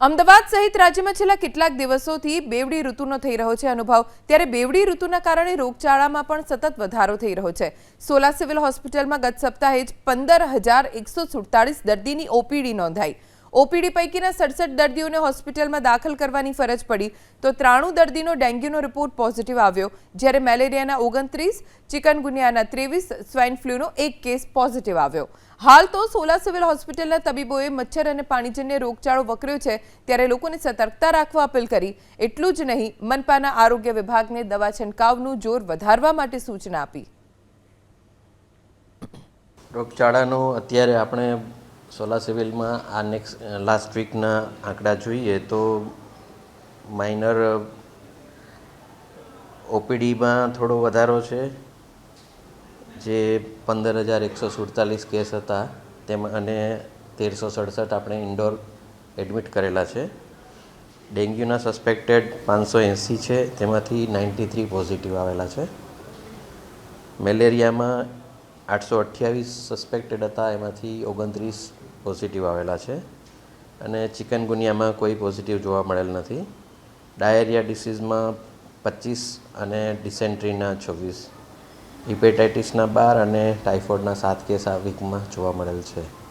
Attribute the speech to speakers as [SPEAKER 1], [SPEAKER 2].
[SPEAKER 1] અમદાવાદ સહિત રાજ્યમાં છેલ્લા કેટલાક દિવસોથી બેવડી ઋતુનો થઈ રહ્યો છે અનુભવ. ત્યારે બેવડી ઋતુના કારણે રોગચાળામાં પણ સતત વધારો થઈ રહ્યો છે. સોલા સિવિલ હોસ્પિટલમાં ગત સપ્તાહે જ પંદર હજાર એકસો સુડતાલીસ દર્દીની ઓપીડી નોંધાઈ. ઓપીડી પૈકીના સડસઠ દર્દીઓને હોસ્પિટલમાં દાખલ કરવાની ફરજ પડી તો ત્રાણું દર્દીનો ડેન્ગ્યુનો રિપોર્ટ પોઝિટિવ આવ્યો. જ્યારે મેલેરિયાના ઓગણત્રીસ, ચિકનગુનિયાના ત્રેવીસ, સ્વાઇન ફ્લૂનો એક કેસ પોઝિટિવ આવ્યો. હાલ તો સોલા સિવિલ હોસ્પિટલના તબીબોએ મચ્છર અને પાણીજન્ય રોગચાળો વકર્યો છે ત્યારે લોકોને સતર્કતા રાખવા અપીલ કરી. એટલું જ નહીં, મનપાના આરોગ્ય વિભાગને દવા છંટકાવનું જોર વધારવા માટે સૂચના આપી.
[SPEAKER 2] રોગચાળાનો અત્યારે આપણે સોલા સિવિલમાં આ નેક્સ્ટ લાસ્ટ વીકના આંકડા જોઈએ તો માઇનર ઓપીડીમાં થોડો વધારો છે. જે પંદર હજાર એકસો સુડતાલીસ કેસ હતા, તેમાં, અને તેરસો સડસઠ આપણે ઇન્ડોર એડમિટ કરેલા છે. ડેન્ગ્યુના સસ્પેક્ટેડ પાંચસો એંસી છે, તેમાંથી નાઇન્ટી થ્રી પોઝિટિવ આવેલા છે. મેલેરિયામાં આઠસો અઠ્યાવીસ સસ્પેક્ટેડ હતા, એમાંથી ઓગણત્રીસ પોઝિટિવ આવેલા છે. અને ચિકનગુનિયામાં કોઈ પોઝિટિવ જોવા મળેલ નથી. ડાયરિયા ડિસીઝમાં પચીસ અને ડિસેન્ટ્રીના છવ્વીસ. હિપેટાઇટિસના બાર અને ટાઇફોઇડના સાત કેસ આ વીકમાં જોવા મળેલ છે.